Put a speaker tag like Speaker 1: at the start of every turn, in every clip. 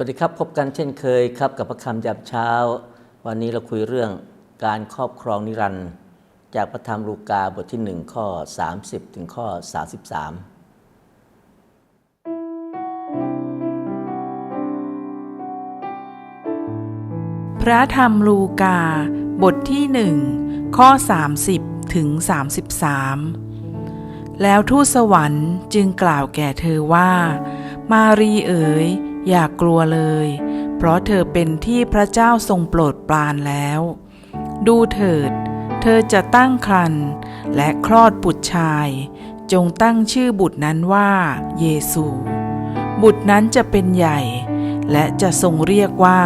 Speaker 1: วัสดีครับ พบกันเช่นเคยครับกับพระคำยามเช้า วันนี้เราคุยเรื่องการครอบครองนิรันดร์จากพระธรรมลูกาบทที่ 1 ข้อ 30 ถึงข้อ 33
Speaker 2: พระธรรมลูกา บทที่หนึ่งข้อ 30 ถึง 33 แล้วทูตสวรรค์จึงกล่าวแก่เธอว่า มารีเอ๋ย อย่ากลัวเลย เพราะเธอเป็นที่พระเจ้าทรงโปรดปรานแล้ว ดูเถิด เธอจะตั้งครรภ์และคลอดบุตรชาย จงตั้งชื่อบุตรนั้นว่าเยซู บุตรนั้นจะเป็นใหญ่ และจะทรงเรียกว่า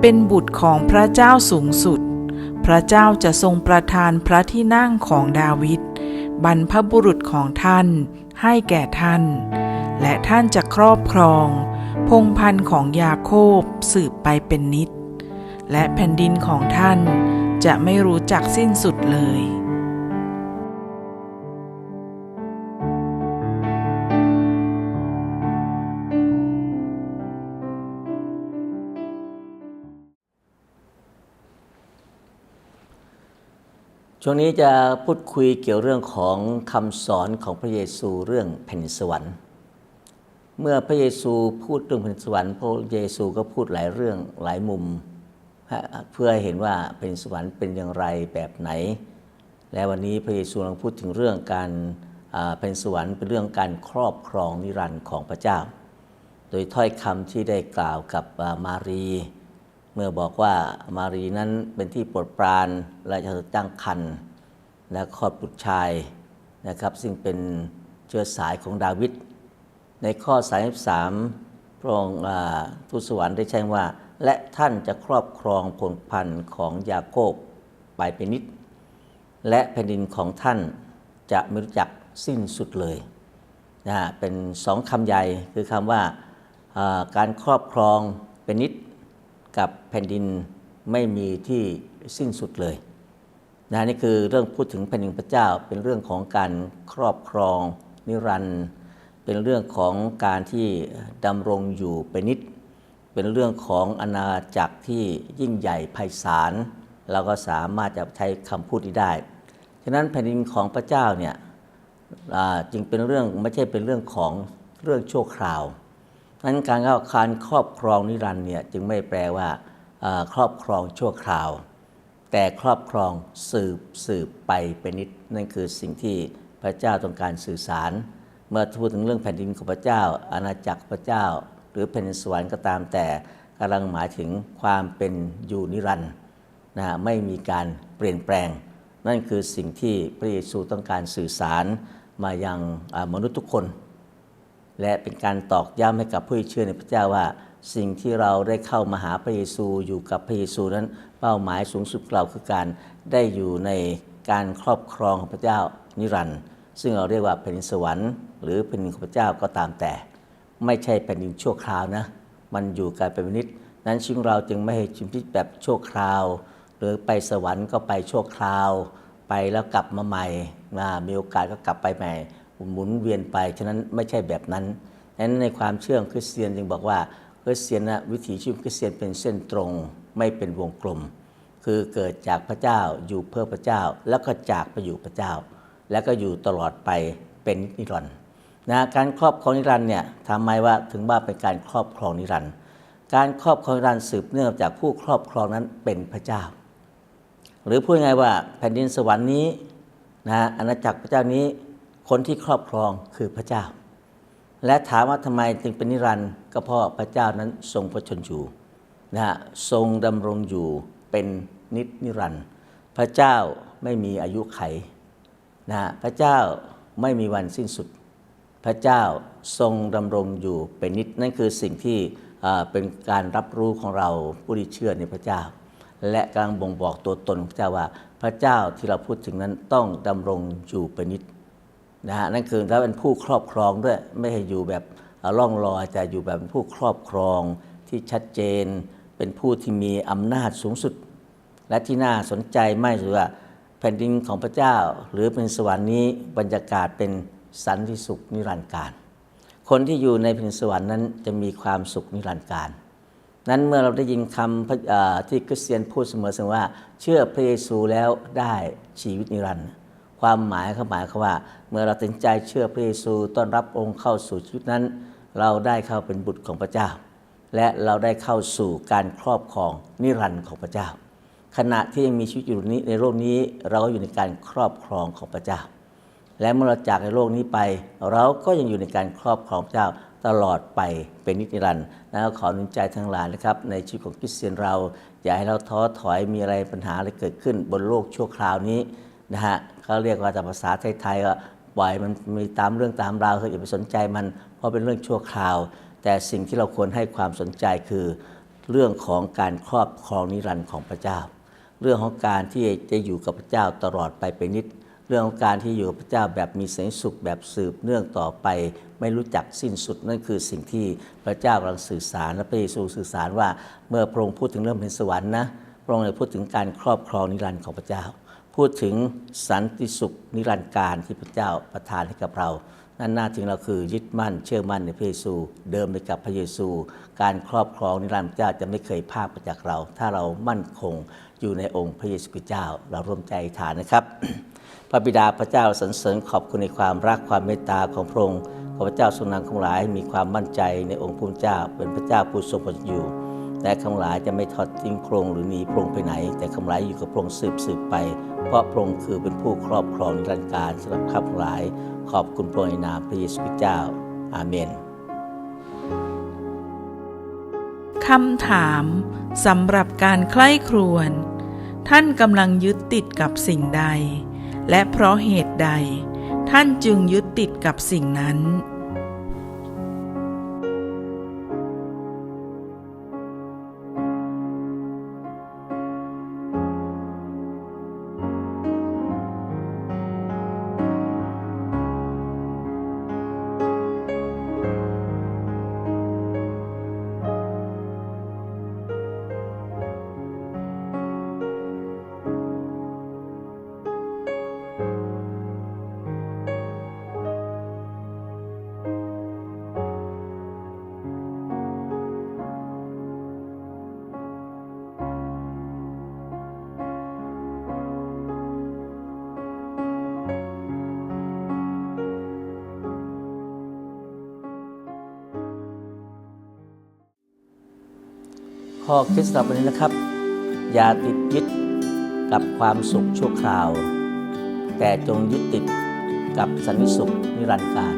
Speaker 2: เป็นบุตรของพระเจ้าสูงสุด พระเจ้าจะทรงประทานพระที่นั่งของดาวิดบรรพบุรุษของท่านให้แก่ท่าน และท่านจะครอบครอง พงพันธุ์ของยาโคบสืบไปเป็นนิด และแผ่นดินของท่านจะไม่รู้จักสิ้นสุดเลย
Speaker 1: ช่วงนี้จะพูดคุยเกี่ยวเรื่องของคำสอนของพระเยซูเรื่องแผ่นสวรรค์ เมื่อพระเยซูพูดเรื่องแผ่นสวรรค์พระเยซูก็พูดหลายเรื่องหลายมุม เพื่อให้เห็นว่าแผ่นสวรรค์เป็นอย่างไรแบบไหน และวันนี้พระเยซูกำลังพูดถึงเรื่องการอ่าแผ่นสวรรค์เป็นเรื่องการครอบครองนิรันดร์ของพระเจ้า โดยถ้อยคำที่ได้กล่าวกับมารี เมื่อบอกว่ามารีนั้นเป็นที่โปรดปรานและจะตั้งครรภ์และคลอดบุตรชายนะครับ ซึ่งเป็นเชื้อสายของดาวิด ในข้อ 33 พระองค์ทูตสวรรค์ได้แจ้งว่า และท่านจะครอบครองผลพันธุ์ของยาโคบไปเป็นนิด และแผ่นดินของท่านจะไม่รู้จักสิ้นสุดเลยนะฮะเป็นสองคำใหญ่คือคำว่าอ่าการครอบครองเป็นนิดกับแผ่นดินไม่มีที่สิ้นสุดเลยนะนี่คือเรื่องพูดถึงแผ่นดินพระเจ้าเป็นเรื่องของการครอบครองนิรันดร์ เป็นเรื่องของการที่ดำรงอยู่เป็นนิด เป็นเรื่องของอาณาจักรที่ยิ่งใหญ่ไพศาลเราก็สามารถจะใช้คำพูดนี้ได้ ฉะนั้นแผ่นดินของพระเจ้าเนี่ยจึงเป็นเรื่องไม่ใช่เป็นเรื่องของเรื่องชั่วคราวนั้นการเข้าการครอบครองนิรันด์เนี่ยจึงไม่แปลว่าครอบครองชั่วคราว แต่ครอบครองสืบสืบไปเป็นนิดนั่นคือสิ่งที่พระเจ้าต้องการสื่อสาร มื่อพูดถึงเรื่องแผ่นดินของพระเจ้า อาณาจักรพระเจ้า หรือแผ่นดินสวรรค์ก็ตามแต่กำลังหมายถึงความเป็นอยู่นิรันดร์นะไม่มีการเปลี่ยนแปลง นั่นคือสิ่งที่พระเยซูต้องการสื่อสารมายังมนุษย์ทุกคน และเป็นการตอกย้ำให้กับผู้เชื่อในพระเจ้าว่า สิ่งที่เราได้เข้ามาหาพระเยซูอยู่กับพระเยซูนั้นเป้าหมายสูงสุดเราคือการได้อยู่ในการครอบครองของพระเจ้านิรันดร์ซึ่งเราเรียกว่าแผ่นดินสวรรค์ หรือแผ่นดินของพระเจ้าก็ตามแต่ ไม่ใช่แผ่นดินชั่วคราวนะ มันอยู่กันเป็นนิดนั้นชีวิตของเราจึงไม่ให้ชีวิตแบบชั่วคราว หรือไปสวรรค์ก็ไปชั่วคราว ไปแล้วกลับมาใหม่นะมีโอกาสก็กลับไปใหม่หมุนเวียนไปฉะนั้นไม่ใช่แบบนั้นนั้นในความเชื่อของคริสเตียนจึงบอกว่าคริสเตียนนะวิถีชีวิตคริสเตียนเป็นเส้นตรงไม่เป็นวงกลม คือเกิดจากพระเจ้าอยู่เพื่อพระเจ้า แล้วก็จากไปอยู่พระเจ้า แล้วก็อยู่ตลอดไปเป็นนิรันดร์ นะการครอบครองนิรันดร์เนี่ยทำไมว่าถึงว่าเป็นการครอบครองนิรันดร์การครอบครองนิรันดร์สืบเนื่องจากผู้ครอบครองนั้นเป็นพระเจ้า หรือพูดง่ายว่าแผ่นดินสวรรค์นี้นะอาณาจักรพระเจ้านี้คนที่ครอบครองคือพระเจ้า และถามว่าทำไมจึงเป็นนิรันดร์ก็เพราะพระเจ้านั้นทรงพระชนอยู่นะทรงดำรงอยู่เป็นนิจนิรันดร์พระเจ้าไม่มีอายุไขนะพระเจ้าไม่มีวันสิ้นสุด พระเจ้าทรงดำรงอยู่เป็นนิจนั่นคือสิ่งที่เป็นการรับรู้ของเราผู้ที่เชื่อในพระเจ้า และกำลังบ่งบอกตัวตนของพระเจ้าว่า พระเจ้าที่เราพูดถึงนั้นต้องดำรงอยู่เป็นนิจนะฮะนั่นคือถ้าเป็นผู้ครอบครองด้วยไม่ให้อยู่แบบล่องลอยแต่อยู่แบบผู้ครอบครองที่ชัดเจน เป็นผู้ที่มีอำนาจสูงสุด และที่น่าสนใจไม่คือว่าแผ่นดินของพระเจ้า หรือเป็นสวรรค์นี้บรรยากาศเป็น สันติสุขนิรันดร์การ คนที่อยู่ในแผ่นดินสวรรค์นั้นจะมีความสุขนิรันดร์การ นั้นเมื่อเราได้ยินคำที่คริสเตียนพูดเสมอเสมอว่า เชื่อพระเยซูแล้วได้ชีวิตนิรันดร์ความหมายเขาหมายเขาว่า เมื่อเราตัดใจเชื่อพระเยซูต้อนรับองค์เข้าสู่ชีวิตนั้น เราได้เข้าเป็นบุตรของพระเจ้า และเราได้เข้าสู่การครอบครองนิรันดร์ของพระเจ้า ขณะที่ยังมีชีวิตอยู่นี้ในโลกนี้เราก็อยู่ในการครอบครองของพระเจ้า และเมื่อเราจากในโลกนี้ไป เราก็ยังอยู่ในการครอบครองเจ้าตลอดไปเป็นนิรันดร์แล้วขอหนุนใจทั้งหลายนะครับ ในชีวิตของคริสเตียนเรา อย่าให้เราท้อถอยมีอะไรปัญหาอะไรเกิดขึ้นบนโลกชั่วคราวนี้นะฮะเขาเรียกว่าแตามภาษาไทยๆว่าปล่อยมันมีตามเรื่องตามราวเถอะอย่าไปสนใจมัน เพราะเป็นเรื่องชั่วคราว แต่สิ่งที่เราควรให้ความสนใจคือ เรื่องของการครอบครองนิรันดร์ของพระเจ้า เรื่องของการที่จะอยู่กับพระเจ้าตลอดไปเป็นนิด เรื่องของการที่อยู่กับพระเจ้าแบบมีแสงสุขแบบสืบเนื่องต่อไป ไม่รู้จักสิ้นสุดนั่นคือสิ่งที่พระเจ้ากำลังสื่อสารและพระเยซูสื่อสารว่าเมื่อพระองค์พูดถึงเรื่องเป็นสวรรค์นะพระองค์เลยพูดถึงการครอบครองนิรันดร์ของพระเจ้า พูดถึงสันติสุขนิรันดร์การที่พระเจ้าประทานให้กับเรานั่นหน้าที่เราคือยึดมั่นเชื่อมั่นในพระเยซู เดิมไปกับพระเยซู การครอบครองนิรันดร์พระเจ้าจะไม่เคยพลาดไปจากเรา ถ้าเรามั่นคงอยู่ในองค์พระเยซูคริสต์เจ้า เราร่วมใจฐานนะครับ ระบิดาพระเจ้าสรรเสริญขอบคุณในความรักความเมตตาของพระองค์ขอพระเจ้าทรงนำของหลายมีความมั่นใจในองค์พระเจ้า เป็นพระเจ้าผู้ทรงประอยู่และข้าหลายจะไม่ทอดทิ้งพระองค์หรือหนีพระองค์ไปไหน แต่ข้าหลายอยู่กับพระองค์สืบสืบไป เพราะพระองค์คือเป็นผู้ครอบครองนิรันดร์การสำหรับข้าหลาย ขอบคุณพระองค์ในนามพระเยซูคริสต์เจ้า อาเมน
Speaker 2: คำถามสำหรับการใคร่ครวญท่านกำลังยึดติดกับสิ่งใด และเพราะเหตุใด ท่านจึงยึดติดกับสิ่งนั้น
Speaker 1: ข้อคิดสำหรับวันนี้นะครับ อย่าติดยึดกับความสุขชั่วคราว แต่จงยึดติดกับสันติสุขนิรันดร์การ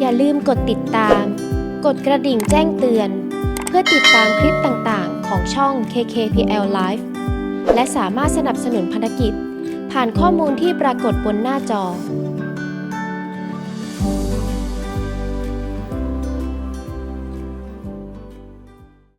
Speaker 3: อย่าลืมกดติดตาม กดกระดิ่งแจ้งเตือน เพื่อติดตามคลิปต่างๆ ของช่อง KKPL Live และสามารถสนับสนุนพันธกิจ ผ่านข้อมูลที่ปรากฏบนหน้าจอ